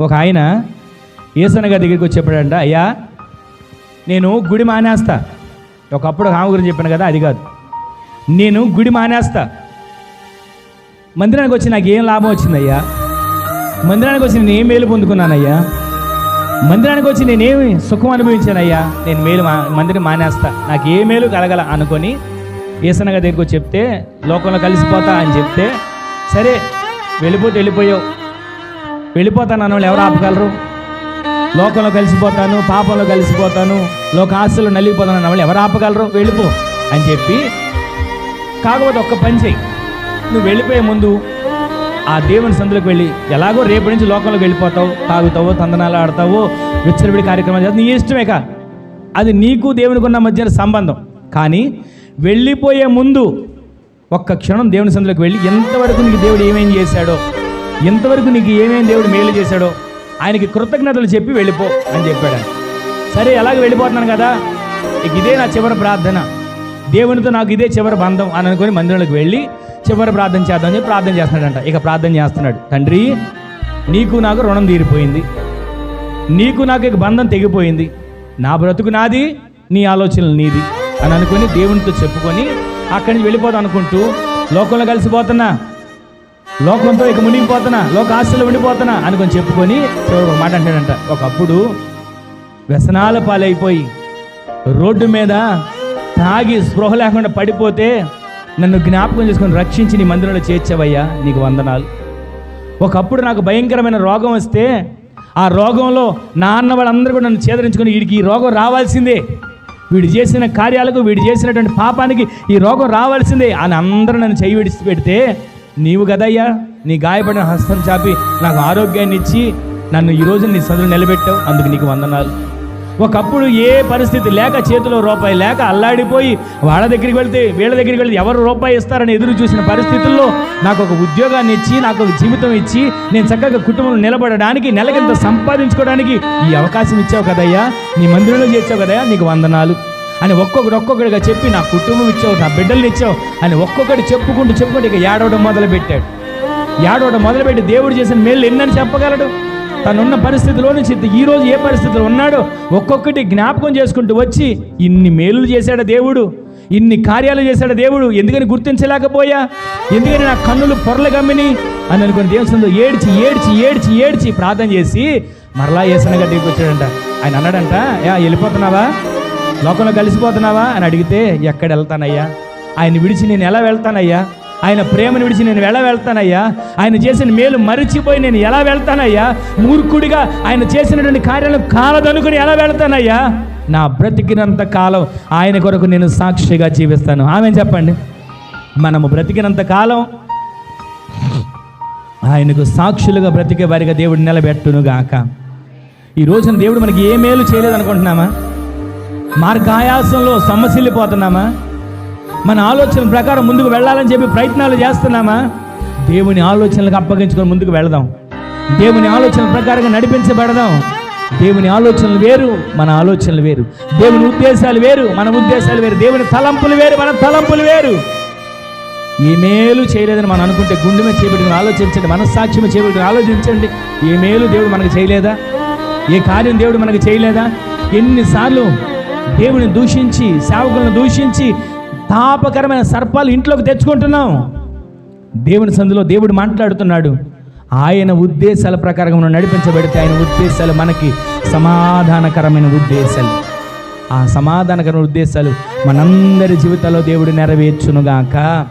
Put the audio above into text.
ఒక ఆయన ఈసన గారి దగ్గరికి వచ్చి చెప్పాడంట అయ్యా నేను గుడి మానేస్తా. ఒకప్పుడు ఆమె గురించి చెప్పాను కదా అది కాదు. నేను గుడి మానేస్తా. మందిరానికి వచ్చి నాకు ఏం లాభం వచ్చిందయ్యా? మందిరానికి వచ్చి నేను ఏం మేలు పొందుకున్నానయ్యా? మందిరానికి వచ్చి నేనేమి సుఖం అనుభవించానయ్యా? నేను మేలు మా మందిరం మానేస్తా. నాకు ఏ మేలు కలగల అనుకొని ఏసనగా దగ్గరికి వచ్చి చెప్తే లోకంలో కలిసిపోతా అని చెప్తే సరే వెళ్ళిపోతే వెళ్ళిపోయావు. వెళ్ళిపోతాను అన్న వాళ్ళు ఎవరు ఆపగలరు? లోకంలో కలిసిపోతాను పాపంలో కలిసిపోతాను లోక ఆశలు నలిగిపోతాను అన్న వాళ్ళు ఎవరు ఆపగలరు? వెళ్ళిపో అని చెప్పి కాకపోతే ఒక్క పని చెయ్యి నువ్వు వెళ్ళిపోయే ముందు ఆ దేవుని సందులకు వెళ్ళి ఎలాగో రేపటి నుంచి లోకంలోకి వెళ్ళిపోతావు తాగుతావు తందనాలు ఆడతావు విచ్చలవిడి కార్యక్రమాలు చేస్తావు నీ ఇష్టమే కా అది నీకు దేవునికి ఉన్న మధ్యన సంబంధం. కానీ వెళ్ళిపోయే ముందు ఒక్క క్షణం దేవుని సందులకు వెళ్ళి ఎంతవరకు నీకు దేవుడు ఏమేం చేశాడో ఎంతవరకు నీకు ఏమేం దేవుడు మేలు చేశాడో ఆయనకి కృతజ్ఞతలు చెప్పి వెళ్ళిపో అని చెప్పాడు సరే ఎలాగ వెళ్ళిపోతున్నాను కదా? ఇక ఇదే నా చివరి ప్రార్థన. దేవునితో నాకు ఇదే చివరి బంధం అని అనుకుని మందిరంలోకి వెళ్ళి చివరి ప్రార్థన చేద్దాం చెప్పి ప్రార్థన చేస్తున్నాడంట. ఇక ప్రార్థన చేస్తున్నాడు. తండ్రి నీకు నాకు రుణం తీరిపోయింది. నీకు నాకు ఇక బంధం తెగిపోయింది. నా బ్రతుకు నాది నీ ఆలోచనలు నీది అని అనుకుని దేవునితో చెప్పుకొని అక్కడి నుంచి వెళ్ళిపోదాం అనుకుంటూ లోకంలో కలిసిపోతున్నా. లోకంతో ఇక మునిగిపోతున్నా లోక ఆశలు ఉండిపోతున్నా అనుకొని చెప్పుకొని ఒక మాట అంటాడంట. ఒకప్పుడు వ్యసనాల పాలైపోయి రోడ్డు మీద తాగి స్పృహ లేకుండా పడిపోతే నన్ను జ్ఞాపకం చేసుకొని రక్షించి నీ మందిరంలో చేర్చావయ్యా నీకు వందనాలు. ఒకప్పుడు నాకు భయంకరమైన రోగం వస్తే ఆ రోగంలో నా అన్న వాళ్ళందరూ కూడా నన్ను చేదరించుకొని వీడికి ఈ రోగం రావాల్సిందే. వీడు చేసిన కార్యాలకు వీడు చేసినటువంటి పాపానికి ఈ రోగం రావాల్సిందే అని అందరూ నన్ను చేయి విడిచి పెడితే నీవు కదయ్యా నీ గాయపడిన హస్తం చాపి నాకు ఆరోగ్యాన్ని ఇచ్చి నన్ను ఈరోజు నీ సదులు నిలబెట్టావు. అందుకు నీకు వందనాలు. ఒకప్పుడు ఏ పరిస్థితి లేక చేతిలో రూపాయి లేక అల్లాడిపోయి వాళ్ళ దగ్గరికి వెళ్తే వీళ్ళ దగ్గరికి వెళ్తే ఎవరు రూపాయి ఇస్తారని ఎదురు చూసిన పరిస్థితుల్లో నాకు ఒక ఉద్యోగాన్ని ఇచ్చి నాకు ఒక జీవితం ఇచ్చి నేను చక్కగా కుటుంబం నిలబడడానికి నెలకింత సంపాదించుకోవడానికి ఈ అవకాశం ఇచ్చావు కదయ్యా. నీ మందిరంలో చేర్చావు కదయ్యా. నీకు వందనాలు. అని ఒక్కొక్కడు ఒక్కొక్కడిగా చెప్పి నా కుటుంబం ఇచ్చావు నా బిడ్డల్ని ఇచ్చావు అని ఒక్కొక్కటి చెప్పుకుంటూ చెప్పుకుంటూ ఇక ఏడవడం మొదలుపెట్టాడు. ఏడవడం మొదలుపెట్టి దేవుడు చేసిన మేలు ఎన్నని చెప్పగలడు? తనున్న పరిస్థితిలో నుంచి ఈరోజు ఏ పరిస్థితిలో ఉన్నాడో ఒక్కొక్కటి జ్ఞాపకం చేసుకుంటూ వచ్చి ఇన్ని మేలులు చేశాడు దేవుడు ఇన్ని కార్యాలు చేశాడు దేవుడు ఎందుకని గుర్తించలేకపోయా? ఎందుకని నా కన్నులు పొరలు గమ్మిని అని అనుకుని దేవుడు ఏడ్చి ఏడ్చి ఏడ్చి ఏడ్చి ప్రార్థన చేసి మరలా ఏసనగా గడ్డికి వచ్చాడంట. ఆయన అన్నాడంట యా వెళ్ళిపోతున్నావా? లోకంలో కలిసిపోతున్నావా? అని అడిగితే ఎక్కడ వెళ్తానయ్యా? ఆయన విడిచి నేను ఎలా వెళ్తానయ్యా? ఆయన ప్రేమను విడిచి నేను ఎలా వెళ్తానయ్యా? ఆయన చేసిన మేలు మరిచిపోయి నేను ఎలా వెళ్తానయ్యా? మూర్ఖుడిగా ఆయన చేసినటువంటి కార్యాలను కాలదనుకుని ఎలా వెళ్తానయ్యా? నా బ్రతికినంత కాలం ఆయన కొరకు నేను సాక్షిగా జీవిస్తాను. ఆమె చెప్పండి? మనము బ్రతికినంత కాలం ఆయనకు సాక్షులుగా బ్రతికే వారిగా దేవుడు నిలబెట్టును గాక ఈ రోజున దేవుడు మనకి ఏ మేలు చేయలేదు అనుకుంటున్నామా మార్గాయాసంలో సొమ్మసిల్లిపోతున్నామా మన ఆలోచన ప్రకారం ముందుకు వెళ్ళాలని చెప్పి ప్రయత్నాలు చేస్తున్నామా? దేవుని ఆలోచనలకు అప్పగించుకొని ముందుకు వెళదాం. దేవుని ఆలోచన ప్రకారంగా నడిపించబడదాం. దేవుని ఆలోచనలు వేరు మన ఆలోచనలు వేరు. దేవుని ఉద్దేశాలు వేరు మన ఉద్దేశాలు వేరు. దేవుని తలంపులు వేరు మన తలంపులు వేరు. ఏ మేలు చేయలేదని మనం అనుకుంటే గుండె మీద చేపెట్టుకుని ఆలోచించండి మనస్సాక్ష్యం చేపెట్టుకుని ఆలోచించండి. ఏ మేలు దేవుడు మనకు చేయలేదా? ఏ కార్యం దేవుడు మనకు చేయలేదా? ఎన్నిసార్లు దేవుని దూషించి సేవకులను దూషించి తాపకరమైన సర్పాలు ఇంట్లోకి తెచ్చుకుంటున్నాం. దేవుని సందులో దేవుడు మాట్లాడుతున్నాడు. ఆయన ఉద్దేశాల ప్రకారం మనం నడిపించబడితే ఆయన ఉద్దేశాలు మనకి సమాధానకరమైన ఉద్దేశాలు. ఆ సమాధానకరమైన ఉద్దేశాలు మనందరి జీవితాల్లో దేవుడు నెరవేర్చునుగాక.